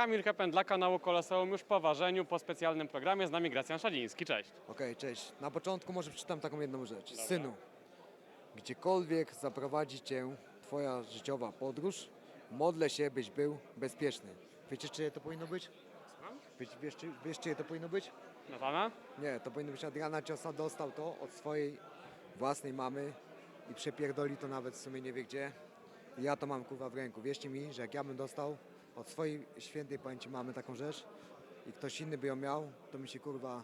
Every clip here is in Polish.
Kamil Hepen dla kanału Koloseum już po ważeniu, po specjalnym programie. Z nami Gracjan Szadziński. Cześć. Okej, cześć. Na początku może przeczytam taką jedną rzecz. Synu, gdziekolwiek zaprowadzi cię twoja życiowa podróż, modlę się, byś był bezpieczny. Wiecie, czyje to powinno być? Wiesz, wiesz, czy- wiesz czyje to powinno być? Natana? Nie, to powinno być Adriana Ciosa. Dostał to od swojej własnej mamy i przepierdoli to nawet w sumie nie wie gdzie. Ja to mam kurwa w ręku. Wierzcie mi, że jak ja bym dostał od swojej świętej pamięci mamy taką rzecz i ktoś inny by ją miał, to mi się kurwa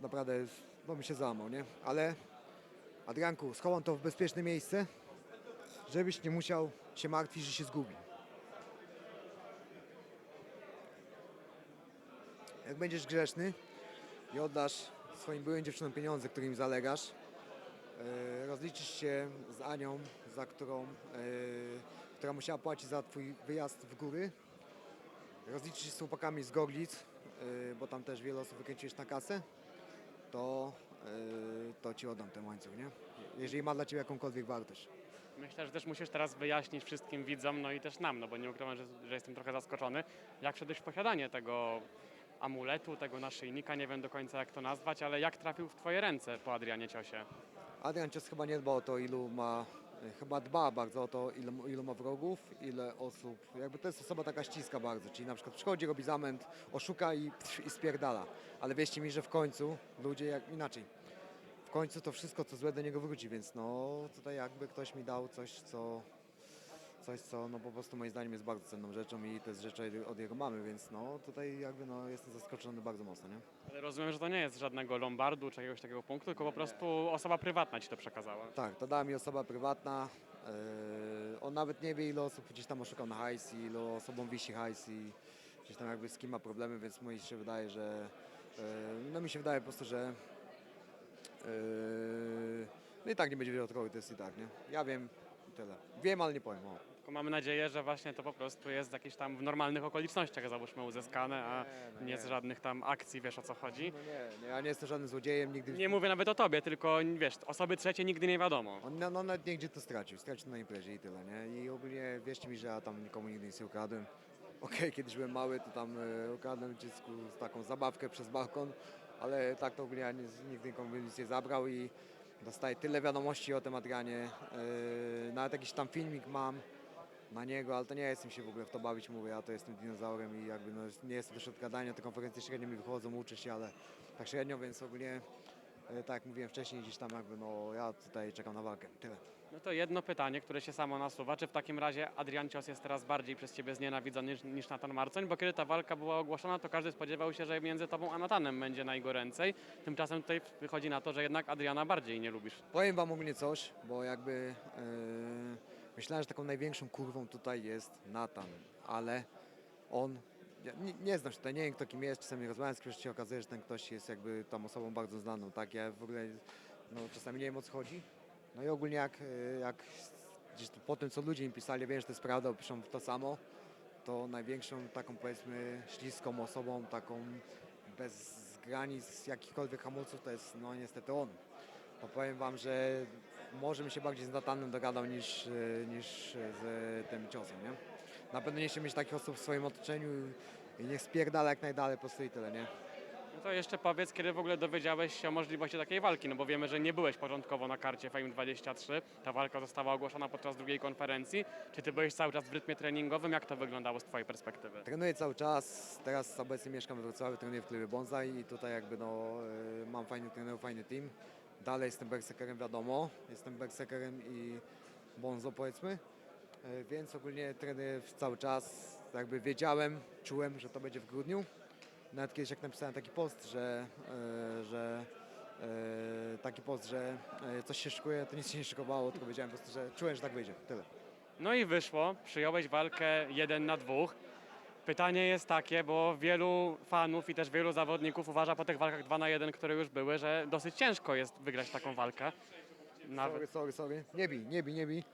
naprawdę, no mi się załamał, nie? Ale Adrianku, schowam to w bezpieczne miejsce, żebyś nie musiał się martwić, że się zgubi. Jak będziesz grzeszny i oddasz swoim byłym dziewczynom pieniądze, którym zalegasz, e, rozliczysz się z Anią, za którą, e, która musiała płacić za twój wyjazd w góry, rozliczysz się z chłopakami z Goglic, e, bo tam też wiele osób wykręciłeś na kasę, to, e, to ci oddam ten łańcuch, nie? Jeżeli ma dla ciebie jakąkolwiek wartość. Myślę, że też musisz teraz wyjaśnić wszystkim widzom, no i też nam, no bo nie ukrywam, że, że jestem trochę zaskoczony, jak wszedłeś w posiadanie tego amuletu, tego naszyjnika, nie wiem do końca jak to nazwać, ale jak trafił w twoje ręce po Adrianie Ciosie? Adrian Cios chyba nie dba o to, ilu ma, chyba dba bardzo o to, ile, ilu ma wrogów, ile osób, jakby to jest osoba taka ściska bardzo, czyli na przykład przychodzi, robi zamęt, oszuka i, i spierdala. Ale wierzcie mi, że w końcu ludzie, jak inaczej, w końcu to wszystko, co złe do niego wróci, więc no tutaj jakby ktoś mi dał coś, co, coś, co no po prostu moim zdaniem jest bardzo cenną rzeczą i to jest rzecz od- od jego mamy, więc no tutaj jakby no jestem zaskoczony bardzo mocno, nie? Ale rozumiem, że to nie jest żadnego lombardu czy jakiegoś takiego punktu, tylko po prostu osoba prywatna ci to przekazała. Tak, to dała mi osoba prywatna. Yy, on nawet nie wie, ile osób gdzieś tam oszukał na hajs i ilu osobom wisi hajs i gdzieś tam jakby z kim ma problemy, więc mi się wydaje, że yy, no mi się wydaje po prostu, że yy, no i tak nie będzie wielotkowy, to jest i tak, nie? Ja wiem tyle. Wiem, ale nie powiem. O. Tylko mamy nadzieję, że właśnie to po prostu jest jakieś tam w normalnych okolicznościach załóżmy uzyskane, a no nie z nie. żadnych tam akcji, wiesz o co chodzi. No nie, nie, ja nie jestem żadnym złodziejem, nigdy... Nie mówię nawet o tobie, tylko wiesz, osoby trzecie nigdy nie wiadomo. On no, no, nawet nigdzie to stracił, stracił na imprezie i tyle, nie? I ogólnie wierzcie mi, że ja tam nikomu nigdy nic nie ukradłem. Okej, kiedyś byłem mały, to tam e, ukradłem dziecku z taką zabawkę przez balkon, ale tak to ogólnie ja nie, nigdy nikomu nic nie zabrał i dostaję tyle wiadomości o tym Adrianie. E, nawet jakiś tam filmik mam na niego, ale to nie jestem się w ogóle w to bawić, mówię, ja to jestem dinozaurem i jakby no, nie jestem też od gadania, te konferencje średnio mi wychodzą, uczę się, ale tak średnio, więc ogólnie e, tak jak mówiłem wcześniej, gdzieś tam jakby no ja tutaj czekam na walkę, tyle. No to jedno pytanie, które się samo nasuwa. Czy w takim razie Adrian Cios jest teraz bardziej przez ciebie znienawidzony niż, niż Natan Marcoń? Bo kiedy ta walka była ogłoszona, to każdy spodziewał się, że między tobą a Natanem będzie najgoręcej. Tymczasem tutaj wychodzi na to, że jednak Adriana bardziej nie lubisz. Powiem wam ogólnie coś, bo jakby e, myślałem, że taką największą kurwą tutaj jest Natan, ale on, ja nie, nie znam się tutaj, nie wiem kto kim jest, czasami rozmawiam z kimś, się okazuje, że ten ktoś jest jakby tą osobą bardzo znaną, tak, ja w ogóle no, czasami nie wiem o co chodzi, no i ogólnie jak, e, jak gdzieś po tym co ludzie mi pisali, wiem, że to jest prawda, piszą to samo, to największą taką powiedzmy śliską osobą, taką bez granic jakichkolwiek hamulców to jest no niestety on. Powiem wam, że może mi się bardziej z Natanem dogadał niż, e, niż z tym ciosem, nie? Na pewno nie się mieć takich osób w swoim otoczeniu i niech spierdala jak najdalej po prostu i tyle, nie? No to jeszcze powiedz, kiedy w ogóle dowiedziałeś się o możliwości takiej walki, no bo wiemy, że nie byłeś początkowo na karcie Fame 23. Ta walka została ogłoszona podczas drugiej konferencji. Czy ty byłeś cały czas w rytmie treningowym? Jak to wyglądało z twojej perspektywy? Trenuję cały czas, teraz obecnie mieszkam we Wrocławiu, trenuję w klubie Bonsai i tutaj jakby no e, mam fajny trenerów, fajny team. Dalej jestem berserkerem wiadomo, jestem berserkerem i bonzo powiedzmy, E, więc ogólnie trenuję cały czas, jakby wiedziałem, czułem, że to będzie w grudniu. Nawet kiedyś jak napisałem taki post, że, e, że e, taki post, że e, coś się szykuje, to nic się nie szykowało, tylko wiedziałem po prostu, że czułem, że tak wyjdzie, tyle. No i wyszło, przyjąłeś walkę jeden na dwóch. Pytanie jest takie, bo wielu fanów i też wielu zawodników uważa po tych walkach 2 na 1, które już były, że dosyć ciężko jest wygrać taką walkę. Sorry, Nawet. sorry, sorry. Nie bij, nie bij, nie bij.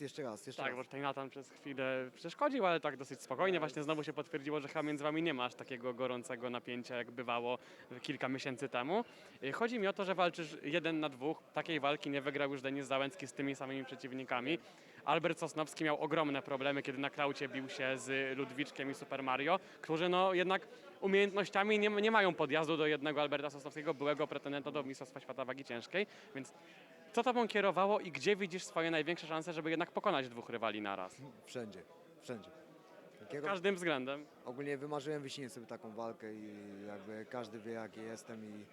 Jeszcze raz, jeszcze Tak, bo raz. tutaj Natan przez chwilę przeszkodził, ale tak dosyć spokojnie. Właśnie znowu się potwierdziło, że chyba między wami nie ma aż takiego gorącego napięcia, jak bywało kilka miesięcy temu. Y, Chodzi mi o to, że walczysz jeden na dwóch. Takiej walki nie wygrał już Denis Załęcki z tymi samymi przeciwnikami. Albert Sosnowski miał ogromne problemy, kiedy na klaucie bił się z Ludwiczkiem i Super Mario, którzy no jednak umiejętnościami nie, nie mają podjazdu do jednego Alberta Sosnowskiego, byłego pretendenta do Mistrzostwa Świata Wagi Ciężkiej, więc co tobą kierowało i gdzie widzisz swoje największe szanse, żeby jednak pokonać dwóch rywali naraz? Wszędzie, wszędzie. Takiego, każdym względem. ogólnie wymarzyłem wyśnię sobie taką walkę i jakby każdy wie jaki jestem i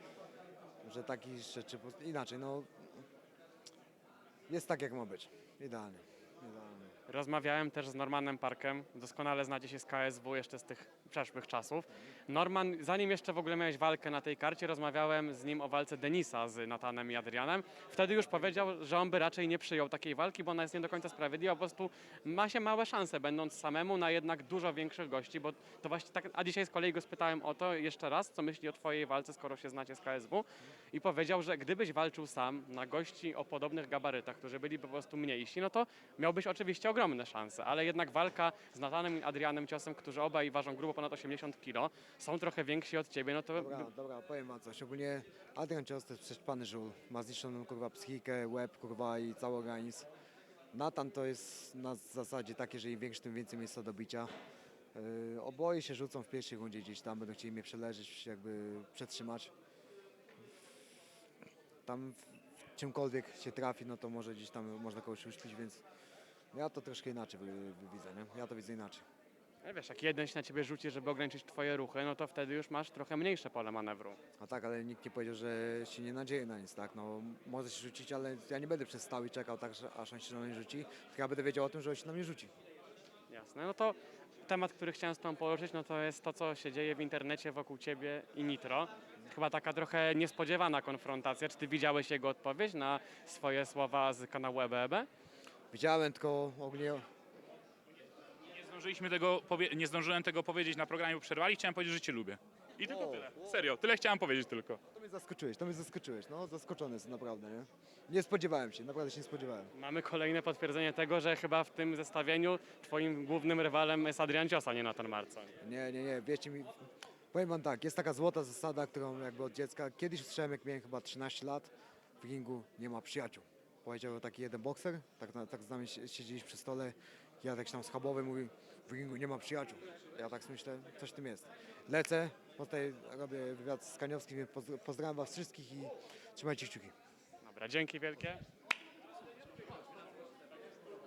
że takich rzeczy po inaczej, no jest tak jak ma być. Idealnie. Idealnie. Rozmawiałem też z Normanem Parkiem, doskonale znacie się z KSW jeszcze z tych przeszłych czasów. Norman, zanim jeszcze w ogóle miałeś walkę na tej karcie, rozmawiałem z nim o walce Denisa z Natanem i Adrianem. Wtedy już powiedział, że on by raczej nie przyjął takiej walki, bo ona jest nie do końca sprawiedliwa, po prostu ma się małe szanse, będąc samemu na jednak dużo większych gości, bo to właśnie tak, a dzisiaj z kolei go spytałem o to jeszcze raz, co myśli o twojej walce, skoro się znacie z KSW i powiedział, że gdybyś walczył sam na gości o podobnych gabarytach, którzy byli po prostu mniejsi, no to miałbyś oczywiście ogromne szanse, ale jednak walka z Natanem i Adrianem Ciosem, którzy obaj ważą grubo 80 kg, są trochę więksi od ciebie, no to Dobra, dobra, powiem wam coś. Ogólnie Adrian Cios to jest przećpany żul. Ma zniszczoną kurwa psychikę, łeb kurwa i cały organizm. Natan to jest na zasadzie takie, że im większy, tym więcej miejsca do bicia. Yy, oboje się rzucą w pierwszej rundzie gdzieś tam, będą chcieli mnie przeleżeć, jakby przetrzymać. Tam w- czymkolwiek się trafi, no to może gdzieś tam można kogoś uśpić, więc ja to troszkę inaczej widzę, nie? Ja to widzę inaczej. Ale wiesz, jak jeden się na ciebie rzuci, żeby ograniczyć twoje ruchy, no to wtedy już masz trochę mniejsze pole manewru. A tak, ale nikt nie powiedział, że się nie nadzieje na nic, tak? No, może się rzucić, ale ja nie będę przez i czekał tak, że aż on się na mnie rzuci, tylko ja będę wiedział o tym, że on się na mnie rzuci. Jasne, no to temat, który chciałem z tobą poruszyć, no to jest to, co się dzieje w internecie wokół ciebie i Nitro. Chyba taka trochę niespodziewana konfrontacja. Czy ty widziałeś jego odpowiedź na swoje słowa z kanału E EBEB? Widziałem tylko ogólnie, Nie zdążyliśmy tego powie- nie zdążyłem tego powiedzieć na programie, bo przerwali. Chciałem powiedzieć, że cię lubię. I tylko O, tyle. o. Serio, tyle chciałem powiedzieć tylko. to mnie zaskoczyłeś, to mnie zaskoczyłeś, no zaskoczony jestem naprawdę, nie? Nie spodziewałem się, naprawdę się nie spodziewałem. Mamy kolejne potwierdzenie tego, że chyba w tym zestawieniu twoim głównym rywalem jest Adrian Ciosa, nie Natan Marcoń. Nie, nie, nie, wiecie mi, powiem wam tak, jest taka złota zasada, którą jakby od dziecka, kiedyś usłyszałem jak miałem chyba 13 lat, w ringu nie ma przyjaciół. Powiedział taki jeden bokser, tak, na- tak z nami sie- siedzieliśmy przy stole, ja tak się tam schabowy mówi, w ringu nie ma przyjaciół. Ja tak myślę, coś w tym jest. Lecę, tutaj robię wywiad z Kaniowskim, pozdrawiam was wszystkich i trzymajcie kciuki. Dobra, dzięki wielkie.